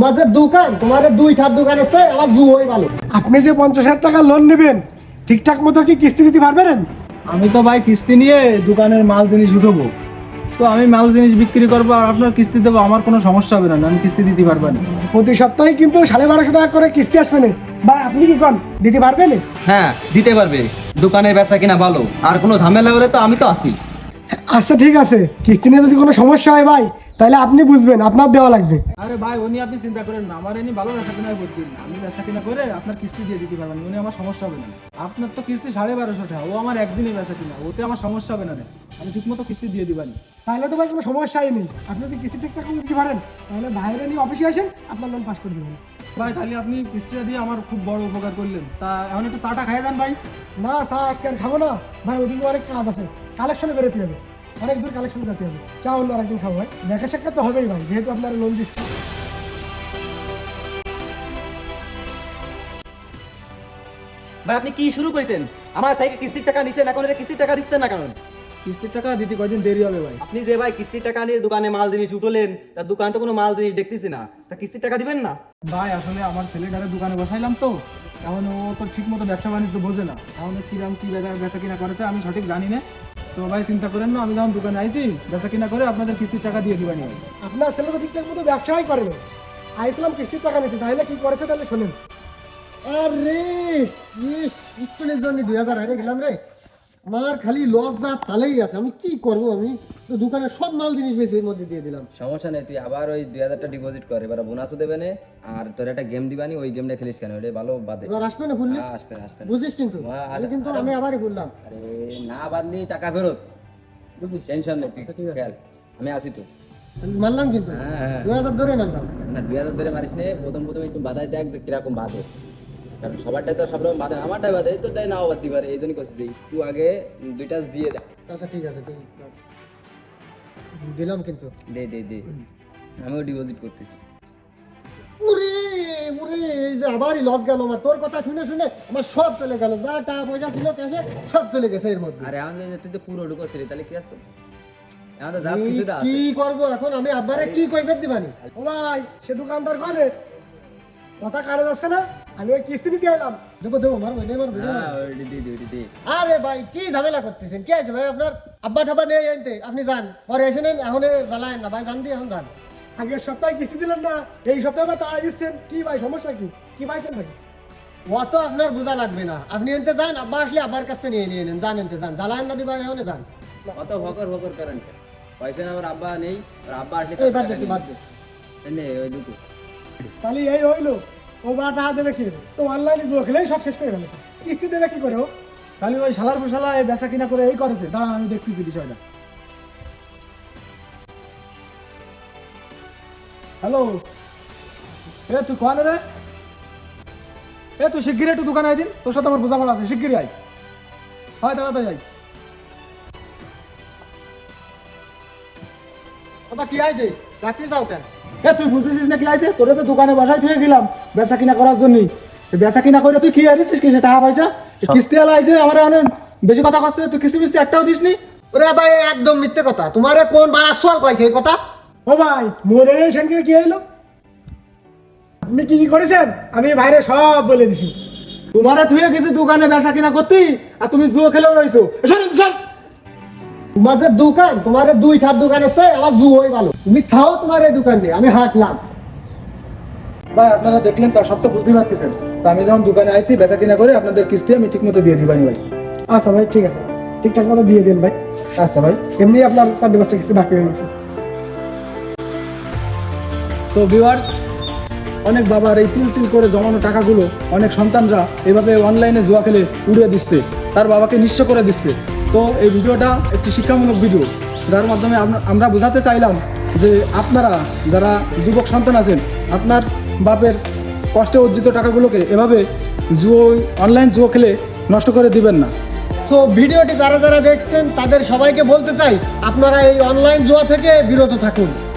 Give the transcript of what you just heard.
তোমাদের দোকান তোমার দুইটার দোকান আছে আমার জুয়োই ভালো আপনি যে পঞ্চাশ হাজার টাকা লোন নেবেন ঠিকঠাক মতো কি কিস্তি দিতে পারবেন? আমি তো ভাই কিস্তি নিয়ে দোকানের মাল জিনিস উঠবো। তো আমি মাল জিনিস বিক্রি করব আর আপনার কিস্তি দেবো আমার কোনো সমস্যা হবে না আমি কিস্তি দিতে পারব না। প্রতি সপ্তাহে কিন্তু সাড়ে বারোশো টাকা করে কিস্তি আসবে না। বা আপনি কি কন দিতে পারবেন? হ্যাঁ দিতে পারবে। দোকানের বেচা কিনা ভালো আর কোনো ঝামেলা হলে তো আমি তো আছি। আচ্ছা ঠিক আছে। কিস্তি নিয়ে যদি কোনো সমস্যা হয় ভাই তাহলে আপনি বুঝবেন আপনার দেওয়া লাগবে। আরে ভাই উনি আপনি চিন্তা করেন না। আমার এনে ভালো বেচা কিনা করতেন আমি বেচা কিনা করে আপনার কিস্তি দিয়ে দিতে পারবেন উনি আমার সমস্যা হবে না। আপনার তো কিস্তি সাড়ে বারোশো টাকা। ও আমার একদিনই বেচা কিনা। ওতে আমার সমস্যা হবে না রে। আমি ঠিক মতো কিস্তি দিয়ে দিবানি। তাহলে তো ভাই কোনো সমস্যাই নেই। আপনি যদি কিস্তি ঠিকঠাক মতো দিতে পারেন তাহলে বাইরে নিয়ে অফিসে আসেন আপনার লোন পাস করে দেবেন। ভাই তাহলে আপনি কিস্তিটা দিয়ে আমার খুব বড় উপকার করলেন। তা এখন একটু চাটা খাইয়ে দেন ভাই। না স্যার আজকে আর খাব না। ভাই ওদিকে অনেক কাজ আছে। কালেকশনে বেরোতে হবে। অনেক দূর কালেকশন যেতে হবে। চা অন্য আরেকদিন খাব ভাই দেখা সাক্ষাৎ তো হবেই ভাই যেহেতু আপনার লোন দিচ্ছি। ভাই আপনি কি শুরু করেছেন? আমার থেকে কিস্তির টাকা নিছেন এখন এটা কিস্তির টাকা দিচ্ছেন না কারণ কিস্তির টাকা দিতে কয়দিন দেরি হবে ভাই? আপনি যে ভাই কিস্তির টাকা নিয়ে দোকানে মাল জিনিস উঠলেন তার দোকানে তো কোনো মাল জিনিস দেখতেছি না। তা কিস্তির টাকা দিবেন না? ভাই আসলে আমার ছেলেটারে দোকানে বসাইলাম তো এখন ও তো ঠিক মতো ব্যবসা বাণিজ্য বোঝে না। এখন কিরাম কি বেচা কিনা করেছে আমি সঠিক জানি না। তো ভাই, চিন্তা করেন না, আমি যখন দোকানে আইছি, বেচা কিনা করে আপনাদের কিস্তির টাকা দিয়ে দিবানি। আপনার ছেলে তো ঠিকঠাক মতো ব্যবসাই করে না। আইসলাম কিস্তির টাকা নিতে, তাহলে কি করেছে তাহলে শোনেন। আরে, ইস, ইস্কুলের জন্য দুই হাজার হারে গেলাম রে। আমার খালি লস যা তালেই আছে। আমি কি করব আমি? তো দোকানে সব মাল জিনিস বেশি এর মধ্যে দিয়ে দিলাম। সমস্যা নেই তুই আবার ওই দুই হাজারটা ডিপোজিট কর। এবার বোনাসও দেবে না আর তোর একটা গেম দিবানি ওই গেমটা খেলিস কেন? ওটা ভালো বাদে। এবার আসবে না ভুললে হ্যাঁ, আসবে না, আসবে বুঝিস কিন্তু। আমি কিন্তু আমি আবারই বললাম। আরে না বাদলি টাকা ফেরত। টেনশন নেই তুই আচ্ছা, আছে। আমি আছি তো। মানলাম কিন্তু। হ্যাঁ হ্যাঁ। দুই হাজার ধরে মানলাম। না দুই হাজার ধরে মারিস নে প্রথম প্রথম একটু বাধাই দেখ যে কীরকম বাদে কারণ সবারটাই তো সব রকম বাদে আমারটাই বাদে তো তাই নাও বাদতে পারে এই জন্যই করছি একটু আগে দুইটা দিয়ে দেখ আচ্ছা ঠিক আছে ঠিক দিলাম কিন্তু। দে দে দে। আমিও ডিপোজিট করতেছি। উরে উরে এই যে আবারই লস গেল আমার। তোর কথা শুনে শুনে আমার সব চলে গেল। যা টাকা পয়সা ছিল ক্যাশে সব চলে গেছে এর মধ্যে। আরে আমাদের তুই তো পুরো ঢুকছিলি তাহলে কি আসতো এখন তো যা এই কিছুটা কি করব এখন? আমি আব্বারে কি কইবে দিবানি? ও ভাই সে দোকানদার করে কথা কানে যাচ্ছে না? আমি ওই কিস্তি নিতে এলাম। দেবো দেবো মারবো নেই মারবো হ্যাঁ আরে ভাই কি ঝামেলা করতেছেন? কি আছে ভাই আপনার? আব্বা ঠাব্বা নেই এনতে আপনি যান। পরে এসে নেন এখন জ্বালায় না ভাই জান দিয়ে এখন যান। আগের সপ্তাহে কিস্তি দিলেন না এই সপ্তাহে আবার তাড়া দিচ্ছেন। কি ভাই সমস্যা কি? কি পাইছেন ভাই? অত আপনার বোঝা লাগবে না। আপনি এনতে যান আব্বা আসলে আব্বার কাছ থেকে নিয়ে নিয়ে নেন যান এনতে যান। জ্বালায় না দিবা এখন যান। অত ভকর ভকর করেন পয়সা না আমার আব্বা নেই আর আব্বা আসলে এই বাদ দে বাদ দে। নে ওই দুটো। তাহলে এই হইল। ও বা টাকা দেবে কি তো অনলাইনে জুয়া সব শেষ করে ফেলেছে। কিস্তি দেবে কি করে ও। খালি ওই শালার এই বেচা কিনা করে এই করেছে। দাঁড়া আমি দেখতেছি বিষয়টা। হ্যালো এ, তুই কোয়ান রে? এ, তুই শিগগির একটু দোকানে আয় দিন। তোর সাথে আমার বোঝাপড়া আছে, শিগগিরই আয়। হয়, তাড়াতাড়ি আয়। আব্বা কি আছে রাতে যাও কেন? এ তুই বুঝতেছিস না কি আইছে তোর কাছে দোকানে বাসায় থুয়ে গেলাম বেচা কিনা করার জন্য বেচা কিনা করে তুই কি কি সে টাকা পয়সা? কিস্তি আলা আইছে আমার অনেক বেশি কথা করছে তুই কিস্তি মিস্তি একটাও দিস নি ওরে ভাই একদম মিথ্যে কথা। তোমারে কোন বাড়ার সোয়াল কইছে এই কথা? ও ভাই মোরে সেনকে কি হইল? আপনি কি কি করেছেন? আমি বাইরে সব বলে দিছি। তোমারে থুয়ে গেছি দোকানে বেচা কিনা করতি আর তুমি জুয়ো খেলে রয়েছো এসব তোমাদের দোকান তোমার দুইটার দোকান আছে আমার জুয়োই ভালো তুমি খাও তোমার এই দোকান নেই আমি হাঁটলাম। ভাই আপনারা দেখলেন তার সত্য বুঝতে পারতেছেন। তো আমি যখন দোকানে আইছি বেচা কিনা করে আপনাদের কিস্তি আমি ঠিক মতো দিয়ে দিবানি ভাই। আচ্ছা ভাই ঠিক আছে। ঠিকঠাক মতো দিয়ে দিন ভাই। আচ্ছা ভাই। এমনি আপনার তার ডিমাসটা কিছু বাকি হয়ে গেছে সো ভিউয়ার্স অনেক বাবার এই তিল তিল করে জমানো টাকাগুলো অনেক সন্তানরা এভাবে অনলাইনে জুয়া খেলে উড়িয়ে দিচ্ছে। তার বাবাকে নিঃস্ব করে দিচ্ছে। তো এই ভিডিওটা একটি শিক্ষামূলক ভিডিও, যার মাধ্যমে আমরা- বোঝাতে চাইলাম যে আপনারা যারা যুবক সন্তান আছেন, আপনার বাপের কষ্টে অর্জিত টাকাগুলোকে এভাবে জুয়ো, অনলাইন জুয়ো খেলে নষ্ট করে দিবেন না। সো ভিডিওটি যারা যারা দেখছেন, তাদের সবাইকে বলতে চাই, আপনারা এই অনলাইন জুয়া থেকে বিরত থাকুন।